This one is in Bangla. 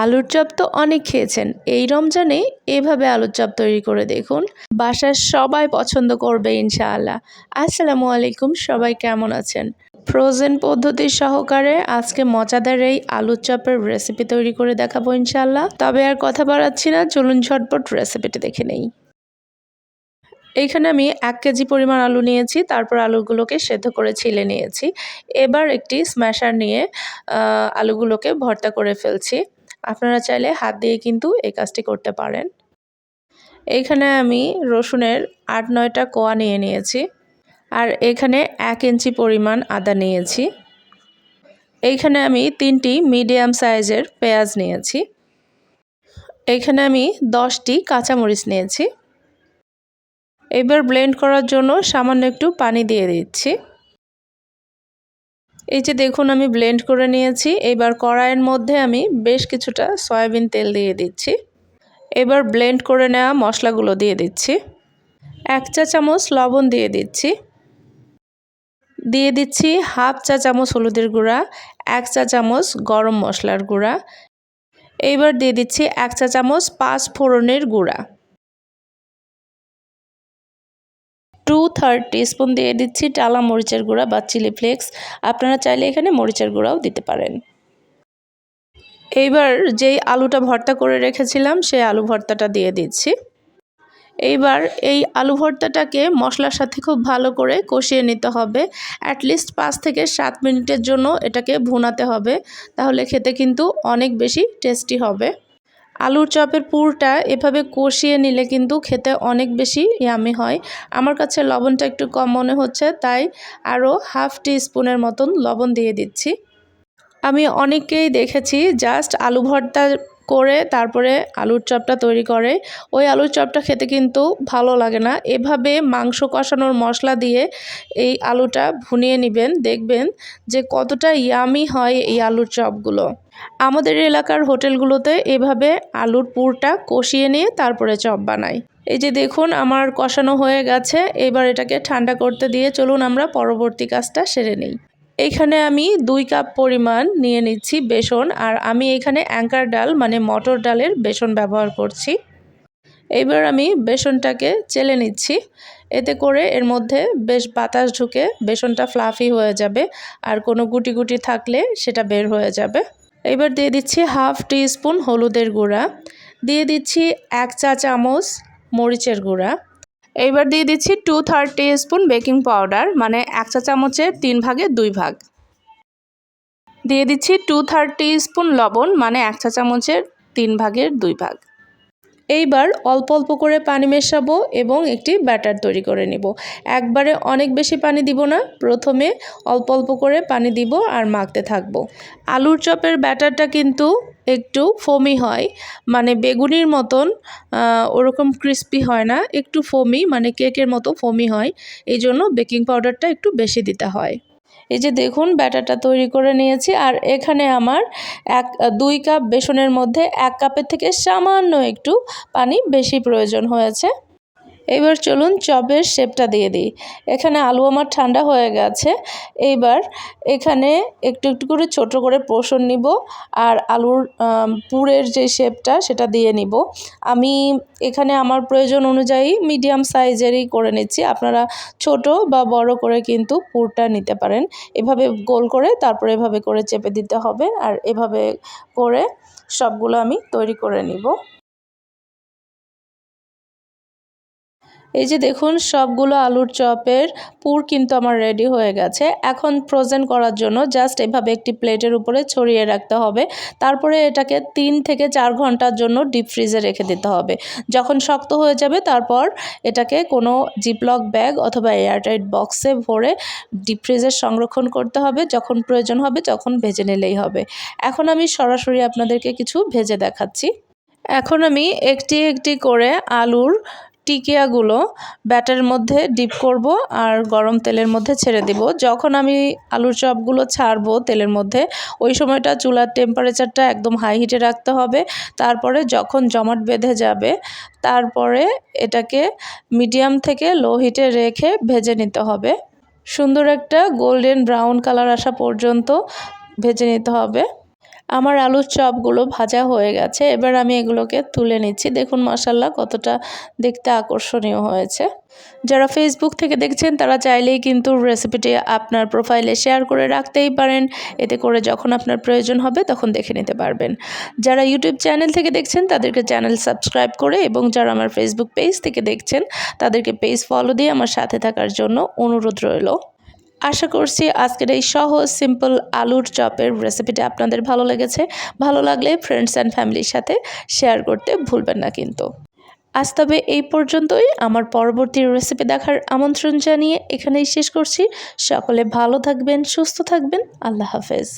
আলুর চপ তো অনেক খেয়েছেন। এই রমজানে এভাবে আলুর চপ তৈরি করে দেখুন। বাসার সবাই পছন্দ করবে ইনশাআল্লাহ। আসসালামু আলাইকুম, সবাই কেমন আছেন? ফ্রোজেন পদ্ধতি সহকারে আজকে মজাদার এই আলুর চপের রেসিপি তৈরি করে দেখাবো ইনশাআল্লাহ। তবে আর কথা বাড়াচ্ছি না, চলুন ঝটপট রেসিপিটি দেখে নেই। এইখানে আমি এক কেজি পরিমাণ আলু নিয়েছি, তারপর আলুগুলোকে সেদ্ধ করে ছিলে নিয়েছি। এবার একটি স্ম্যাশার নিয়ে আলুগুলোকে ভর্তা করে ফেলছি। আপনারা চাইলে হাত দিয়ে কিন্তু এই কাজটি করতে পারেন। এইখানে আমি রসুনের আট নয়টা কোয়া নিয়ে নিয়েছি আর এখানে এক ইঞ্চি পরিমাণ আদা নিয়েছি। এইখানে আমি তিনটি মিডিয়াম সাইজের পেঁয়াজ নিয়েছি। এইখানে আমি দশটি কাঁচামরিচ নিয়েছি। এবার ব্লেন্ড করার জন্য সামান্য একটু পানি দিয়ে দিচ্ছি। এই যে দেখুন, আমি ব্লেন্ড করে নিয়েছি। এবার কড়াইয়ের মধ্যে আমি বেশ কিছুটা সয়াবিন তেল দিয়ে দিচ্ছি। এবার ব্লেন্ড করে নেওয়া মশলাগুলো দিয়ে দিচ্ছি। এক চা চামচ লবণ দিয়ে দিচ্ছি। দিয়ে দিচ্ছি হাফ চা চামচ হলুদের গুঁড়া, এক চা চামচ গরম মশলার গুঁড়া। এইবার দিয়ে দিচ্ছি এক চা চামচ পাঁচ ফোড়নের গুঁড়া। টু থার্ড টিস্পুন দিয়ে দিচ্ছি টালা মরিচের গুঁড়া বা চিলি ফ্লেক্স আপনারা চাইলে এখানে মরিচের গুঁড়াও দিতে পারেন। এইবার যেই আলুটা ভর্তা করে রেখেছিলাম, সেই আলু ভর্তাটা দিয়ে দিচ্ছি। এইবার এই আলু ভর্তাটাকে মশলার সাথে খুব ভালো করে কষিয়ে নিতে হবে। অ্যাটলিস্ট পাঁচ থেকে সাত মিনিটের জন্য এটাকে ভুনাতে হবে। তাহলে খেতে কিন্তু অনেক বেশি টেস্টি হবে। আলুর চপের পুরটা এভাবে কষিয়ে নিলে কিন্তু খেতে অনেক বেশি ইয়ামি হয়। আমার কাছে লবণটা একটু কম মনে হচ্ছে, তাই আরও হাফ টি স্পুনের মতন লবণ দিয়ে দিচ্ছি। আমি অনেককেই দেখেছি জাস্ট আলু ভর্তা করে তারপরে আলুর চপটা তৈরি করে। ওই আলুর চপটা খেতে কিন্তু ভালো লাগে না। এভাবে মাংস কষানোর মশলা দিয়ে এই আলুটা ভুনিয়ে নেবেন, দেখবেন যে কতটা ইয়ামি হয় এই আলুর চপগুলো। আমাদের এলাকার হোটেলগুলোতে এভাবে আলুর পুরটা কষিয়ে নিয়ে তারপরে চপ বানায় এই যে দেখুন, আমার কষানো হয়ে গেছে। এবার এটাকে ঠান্ডা করতে দিয়ে চলুন আমরা পরবর্তী কাজটা সেরে নিই। এইখানে আমি দুই কাপ পরিমাণ নিয়ে নিচ্ছি বেসন, আর আমি এখানে অ্যাঙ্কার ডাল মানে মটর ডালের বেসন ব্যবহার করছি। এইবার আমি বেসনটাকে চেলে নিচ্ছি। এতে করে এর মধ্যে বেশ বাতাস ঢুকে বেসনটা ফ্লাফি হয়ে যাবে, আর কোনো গুটি গুটি থাকলে সেটা বের হয়ে যাবে। এবার দিয়ে দিচ্ছি হাফ টি স্পুন হলুদের গুঁড়া। দিয়ে দিচ্ছি এক চা চামচ মরিচের গুঁড়া। এইবার দিয়ে দিচ্ছি two third teaspoon baking powder মানে এক চা চামচের তিন ভাগে দুই ভাগ। দিয়ে দিচ্ছি টু থার্ড টি স্পুন লবণ মানে এক চা চামচের তিন ভাগের দুই ভাগ। এইবার অল্প অল্প করে পানি মেশাবো এবং একটি ব্যাটার তৈরি করে নেব। একবারে অনেক বেশি পানি দিব না, প্রথমে অল্প অল্প করে পানি দিব আর মাখতে থাকব। আলুর চপের ব্যাটারটা কিন্তু একটু ফোমি হয় মানে বেগুনির মতন ওরকম ক্রিস্পি হয় না, একটু ফোমি মানে কেকের মতো ফোমি হয় এই জন্য বেকিং পাউডারটা একটু বেশি দিতে হয়। এই যে দেখুন, ব্যাটারটা তৈরি করে নিয়েছি। আর এখানে আমার এক, দুই কাপ বেসনের মধ্যে এক কাপের থেকে সামান্য একটু পানি বেশি প্রয়োজন হয়েছে। এবার চলুন চপের শেপটা দিয়ে দিই। এখানে আলু আমার ঠান্ডা হয়ে গেছে। এইবার এখানে একটু একটু করে ছোট করে পোষণ নিব আর আলুর পুরের যে শেপটা সেটা দিয়ে নিব। আমি এখানে আমার প্রয়োজন অনুযায়ী মিডিয়াম সাইজেরই করে নিচ্ছি। আপনারা ছোট বা বড় করে কিন্তু পুরটা নিতে পারেন। এভাবে গোল করে তারপরে এভাবে করে চেপে দিতে হবে আর এভাবে করে সবগুলো আমি তৈরি করে নিব। এই যে দেখুন, সবগুলো আলুর চপের পুর কিন্তু আমার রেডি হয়ে গেছে। এখন ফ্রোজেন করার জন্য জাস্ট এভাবে একটি প্লেটের উপরে ছড়িয়ে রাখতে হবে। তারপরে এটাকে তিন থেকে চার ঘণ্টার জন্য ডিপ ফ্রিজে রেখে দিতে হবে। যখন শক্ত হয়ে যাবে, তারপর এটাকে কোনো জিপলক ব্যাগ অথবা এয়ারটাইট বক্সে ভরে ডিপ ফ্রিজে সংরক্ষণ করতে হবে। যখন প্রয়োজন হবে, তখন ভেজে নিলেই হবে। এখন আমি সরাসরি আপনাদেরকে কিছু ভেজে দেখাচ্ছি। এখন আমি একটি একটি করে আলুর টিকিয়াগুলো ব্যাটারের মধ্যে ডিপ করব আর গরম তেলের মধ্যে ছেড়ে দিব। যখন আমি আলুর চপগুলো ছাড়বো তেলের মধ্যে, ওই সময়টা চুলার টেম্পারেচারটা একদম হাই হিটে রাখতে হবে। তারপরে যখন জমাট বেঁধে যাবে, তারপরে এটাকে মিডিয়াম থেকে লো হিটে রেখে ভেজে নিতে হবে। সুন্দর একটা গোল্ডেন ব্রাউন কালার আসা পর্যন্ত ভেজে নিতে হবে। আমার আলুর চপগুলো ভাজা হয়ে গেছে। এবার আমি এগুলোকে তুলে নিচ্ছি। দেখুন মশাল্লা কতটা দেখতে আকর্ষণীয় হয়েছে। যারা ফেসবুক থেকে দেখছেন, তারা চাইলেই কিন্তু রেসিপিটি আপনার প্রোফাইলে শেয়ার করে রাখতেই পারেন। এতে করে যখন আপনার প্রয়োজন হবে, তখন দেখে নিতে পারবেন। যারা ইউটিউব চ্যানেল থেকে দেখছেন, তাদেরকে চ্যানেল সাবস্ক্রাইব করে এবং যারা আমার ফেসবুক পেজ থেকে দেখছেন, তাদেরকে পেজ ফলো দিয়ে আমার সাথে থাকার জন্য অনুরোধ রইল। আশা করছি আজকের এই সহজ সিম্পল আলুর চপের রেসিপিটা আপনাদের ভালো লেগেছে। ভালো লাগলে ফ্রেন্ডস অ্যান্ড ফ্যামিলির সাথে শেয়ার করতে ভুলবেন না কিন্তু। আজ তবে এই পর্যন্তই। আমার পরবর্তী রেসিপি দেখার আমন্ত্রণ জানিয়ে এখানেই শেষ করছি। সকলে ভালো থাকবেন, সুস্থ থাকবেন। আল্লাহ হাফেজ।